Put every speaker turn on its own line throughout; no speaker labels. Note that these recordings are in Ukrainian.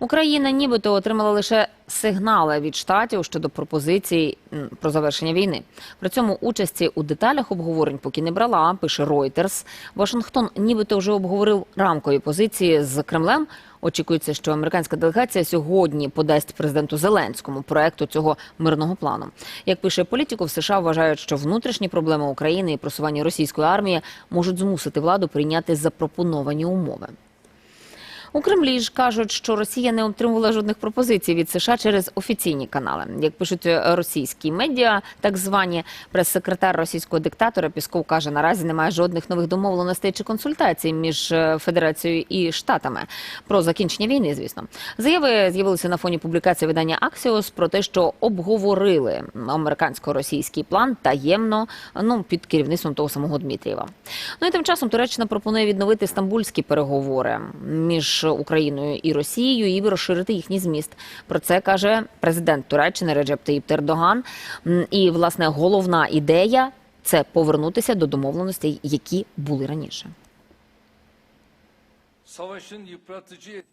Україна нібито отримала лише сигнали від штатів щодо пропозицій про завершення війни. При цьому участі у деталях обговорень поки не брала. Пише Reuters. Вашингтон нібито вже обговорив рамкові позиції з Кремлем. Очікується, що американська делегація сьогодні подасть президенту Зеленському проекту цього мирного плану. Як пише політику, в США вважають, що внутрішні проблеми України і просування російської армії можуть змусити владу прийняти запропоновані умови. У Кремлі ж кажуть, що Росія не отримувала жодних пропозицій від США через офіційні канали. Як пишуть е, російські медіа, так звані прес-секретар російського диктатора Пісков каже, наразі немає жодних нових домовленостей чи консультацій між е, Федерацією і Штатами про закінчення війни. Звісно, заяви з'явилися на фоні публікації видання Axios про те, що обговорили американсько-російський план таємно, ну під керівництвом того самого Дмитрієва. Ну і тим часом Туреччина пропонує відновити стамбульські переговори між Україною і Росією і розширити їхній зміст. Про це каже президент Туреччини Реджеп Таїп Тердоган. І власне головна ідея це повернутися до домовленостей, які були раніше.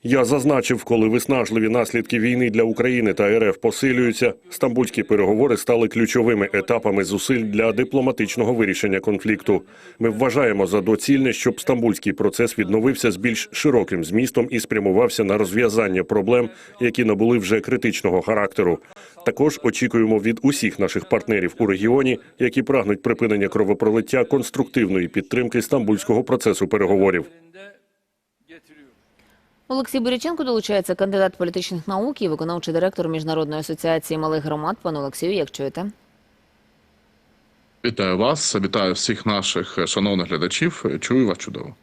Я зазначив, коли виснажливі наслідки війни для України та РФ посилюються, стамбульські переговори стали ключовими етапами зусиль для дипломатичного вирішення конфлікту. Ми вважаємо за доцільне, щоб стамбульський процес відновився з більш широким змістом і спрямувався на розв'язання проблем, які набули вже критичного характеру. Також очікуємо від усіх наших партнерів у регіоні, які прагнуть припинення кровопролиття конструктивної підтримки стамбульського процесу переговорів.
Олексій Буряченко долучається кандидат політичних наук і виконавчий директор Міжнародної асоціації малих громад. Пане Олексію, як чуєте?
Вітаю вас, вітаю всіх наших е, шановних глядачів. Чую вас чудово.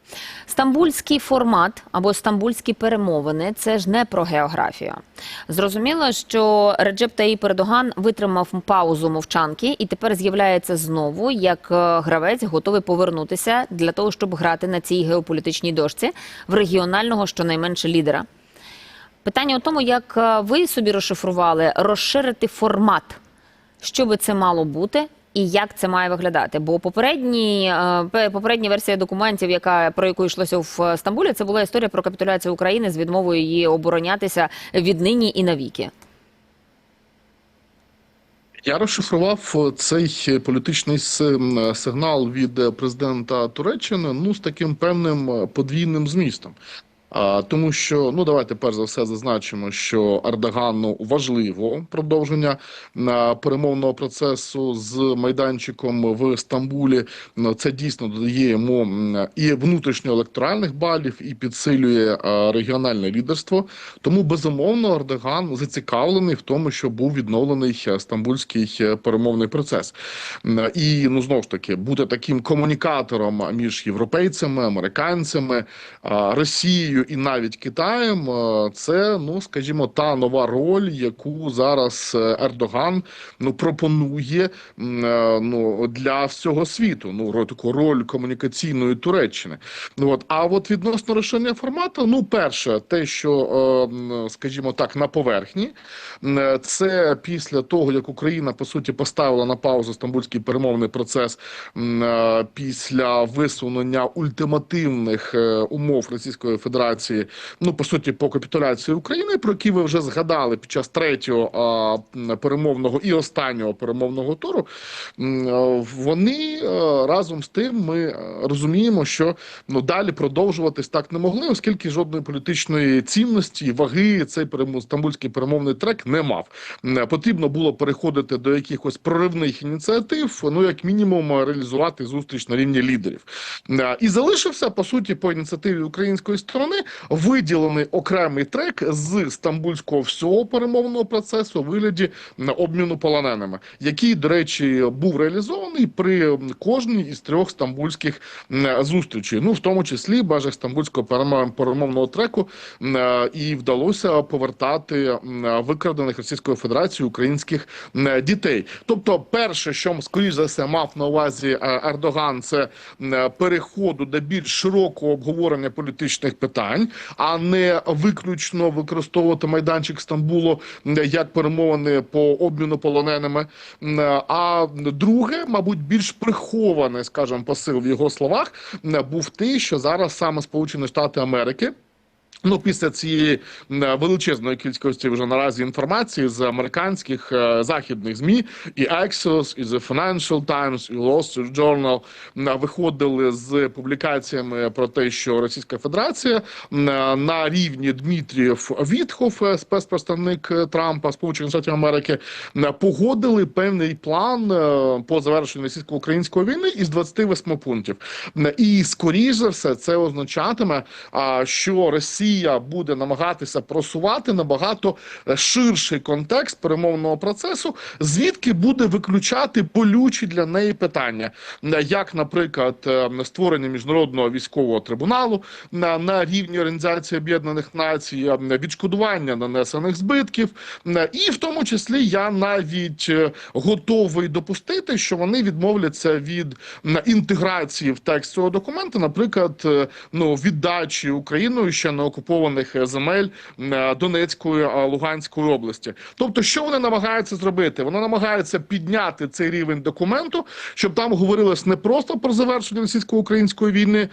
Стамбульський формат або стамбульські перемовини це ж не про географію. Зрозуміло, що Реджеп Таїп Ердоган витримав паузу мовчанки і тепер з'являється знову як е, гравець, готовий повернутися для того, щоб грати на цій геополітичній дошці в регіонального щонайменше лідера. Питання у тому, як е, ви собі розшифрували розширити формат, що би це мало бути. І як це має виглядати? Бо попередні е, попередня версія документів, яка про яку йшлося в е, Стамбулі, це була історія про капітуляцію України з відмовою її оборонятися віднині і навіки.
Я розшифрував е, цей політичний сигнал від президента Туреччини ну з таким певним подвійним змістом. Тому що ну давайте перш за все зазначимо, що Ердогану важливо продовження перемовного процесу з майданчиком в Стамбулі. Ну, Це дійсно додає йому і внутрішньоелекторальних балів, і підсилює регіональне лідерство. Тому безумовно Ердоган зацікавлений в тому, щоб був відновлений стамбульський е, перемовний процес. І ну знову ж таки бути таким комунікатором між європейцями, американцями, а, Росією і навіть Китаєм. е, Це ну скажімо, та нова роль, яку зараз е, Ердоган ну пропонує е, ну для всього світу. Ну таку роль комунікаційної Туреччини. Ну от а от відносно розширення формату, ну перше, те, що скажімо так, на поверхні, це після того, як Україна по суті поставила на паузу стамбульський перемовний процес після висунення ультимативних умов Російської Федерації, ну по суті, по капітуляції України, про які ви вже згадали під час третього а, перемовного і останнього перемовного туру. Вони е, разом з тим ми е, розуміємо, що ну далі продовжуватись так не могли, оскільки жодної політичної цінності ваги цей стамбульський перемовний трек не мав. Потрібно було переходити до якихось проривних ініціатив, ну як мінімум реалізувати зустріч на рівні лідерів. І залишився по суті по ініціативі української сторони виділений окремий трек з стамбульського всього перемовного процесу у вигляді обміну полоненими, який, до речі, був реалізований при кожній із трьох стамбульських зустрічей. Ну в тому числі бажах стамбульського перемо- перемовного треку е, і вдалося повертати викрадених Російською Федерацією українських дітей. Тобто, перше, що скоріш за все мав на увазі е, Ердоган, це переходу до більш широкого обговорення політичних питань, а не виключно використовувати майданчик Стамбулу як перемовини по обміну полоненими. А друге, мабуть, більш прихований, скажімо, посил в його словах був те, що зараз саме Сполучені Штати Америки Ну, після цієї величезної кількості вже наразі інформації з американських е, західних змі і Axios, і The Financial Times, і Wall Street Journal виходили з публікаціями про те, що Російська Федерація на рівні Дмитрієв Вітхов, е, спецпредставник е, Трампа, Сполучених Штатів Америки, погодили певний план по завершенню російсько-української війни із 28 пунктів. І скоріш за все, це означатиме, що Росія буде намагатися просувати набагато е, ширший контекст перемовного процесу, звідки буде виключати болючі для неї питання, Е, як, наприклад, е, створення міжнародного військового трибуналу на, на рівні Організації Об'єднаних Націй, відшкодування нанесених збитків, і в тому числі я навіть готовий допустити, що вони відмовляться від інтеграції в текст цього документу, наприклад, ну віддачі Україною ще на не окупованих е, земель е, Донецької Луганської області. Тобто, що вони намагаються зробити? Вони намагаються підняти цей рівень документу, щоб там говорилось не просто про завершення російсько-української війни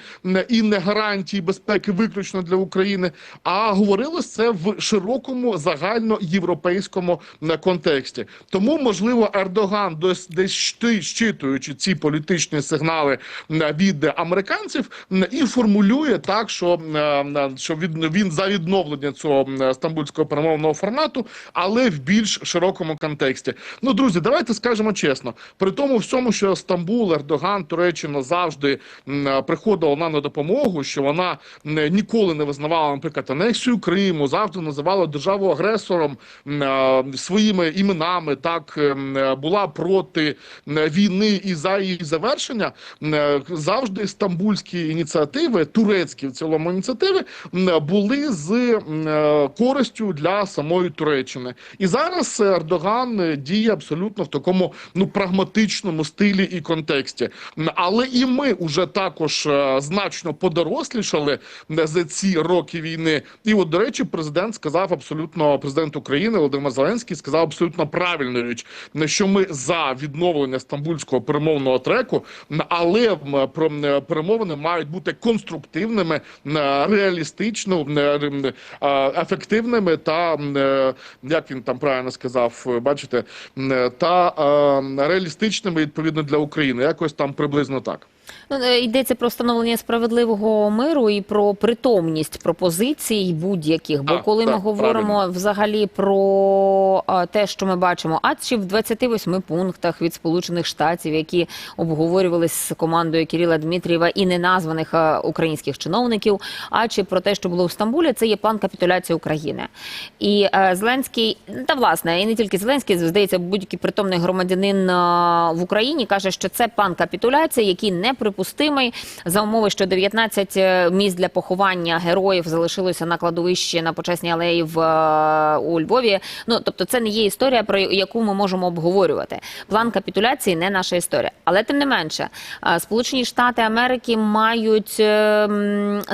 і не гарантії безпеки виключно для України, а говорилось це в широкому загальноєвропейському контексті. Тому, можливо, Ердоган десь десь щитуючи ці політичні сигнали від американців і формулює так, що, е, що він, він за відновлення цього стамбульського перемовного формату, але в більш широкому контексті. Ну, друзі, давайте скажемо чесно. При тому всьому, що Стамбул, Ердоган, Туреччина завжди е, приходила нам на допомогу, що вона ніколи не визнавала, наприклад, анексію Криму, завжди називала державу агресором е, своїми іменами. Так е, була проти війни і за її завершення. е, Завжди стамбульські ініціативи, турецькі в цілому ініціативи, були з е, користю для самої Туреччини. І зараз Ердоган діє абсолютно в такому ну прагматичному стилі і контексті. Але і ми вже також е, значно подорослішали за ці роки війни. І от, до речі, президент сказав абсолютно президент України Володимир Зеленський сказав абсолютно правильну річ, що ми за відновлення стамбульського перемовного треку, але перемовини мають бути конструктивними, м, м, е, ефективними та е, як він там правильно сказав, е, бачите, та реалістичними відповідно для України. Якось там приблизно так.
Ну, е, йдеться про встановлення справедливого миру і про притомність пропозицій будь-яких. Бо
А,
коли ми говоримо
правильно.
взагалі про а, те, що ми бачимо, а чи в 28 пунктах від Сполучених Штатів, які обговорювались з командою Кирила Дмитрієва і неназваних а, українських чиновників, а чи про те, що було в Стамбулі, це є план капітуляції України. І е, Зеленський, та власне, і не тільки Зеленський, здається, будь-який притомний громадянин а, в Україні каже, що це план капітуляції, який неприпустимий за умови, що 19 місць для поховання героїв залишилося на кладовищі на почесній алеї в е, у Львові. Ну тобто, це не є історія, про яку ми можемо обговорювати. План капітуляції не наша історія, але тим не менше, е, Сполучені Штати Америки мають е,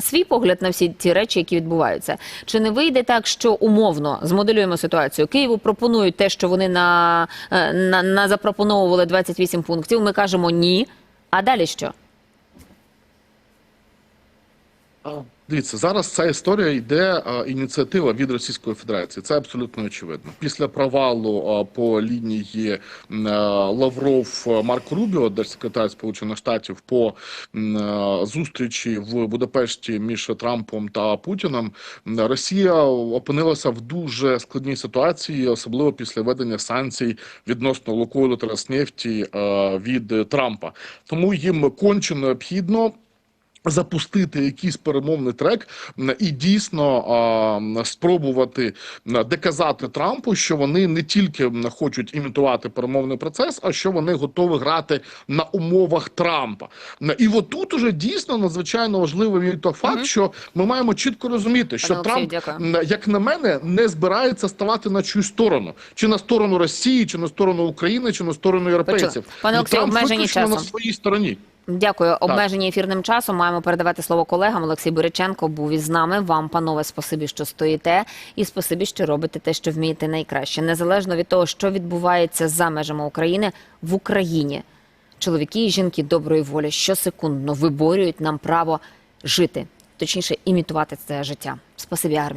свій погляд на всі ті речі, які відбуваються. Чи не вийде так, що умовно змоделюємо ситуацію? Києву пропонують те, що вони на, е, на, на запропоновували 28 пунктів. Ми кажемо ні. А далі що?
Дивіться, зараз ця історія йде ініціатива від Російської Федерації. Це абсолютно очевидно. Після провалу по лінії Лавров Марко Рубіо, держсекретар Сполучених Штатів, по зустрічі в Будапешті між Трампом та Путіним, Росія опинилася в дуже складній ситуації, особливо після введення санкцій відносно Лукойлу та Роснефті від Трампа. Тому їм конче необхідно запустити якийсь перемовний трек і дійсно а, спробувати доказати Трампу, що вони не тільки хочуть імітувати перемовний процес, а що вони готові грати на умовах Трампа. І от тут уже дійсно надзвичайно важливий той факт, що ми маємо чітко розуміти, що
Пане
Трамп,
дякую.
як на мене, не збирається ставати на чию сторону, чи на сторону Росії, чи на сторону України, чи на сторону європейців.
Пане
Ну,
обмежені
виключно на своїй стороні.
Дякую. Обмежені ефірним часом. Маємо передавати слово колегам. Олексій Боряченко був із нами. Вам, панове, спасибі, що стоїте, і спасибі, що робите те, що вмієте найкраще, незалежно від того, що відбувається за межами України в Україні. Чоловіки і жінки доброї волі щосекундно виборюють нам право жити, точніше імітувати це життя. Спасибі армії.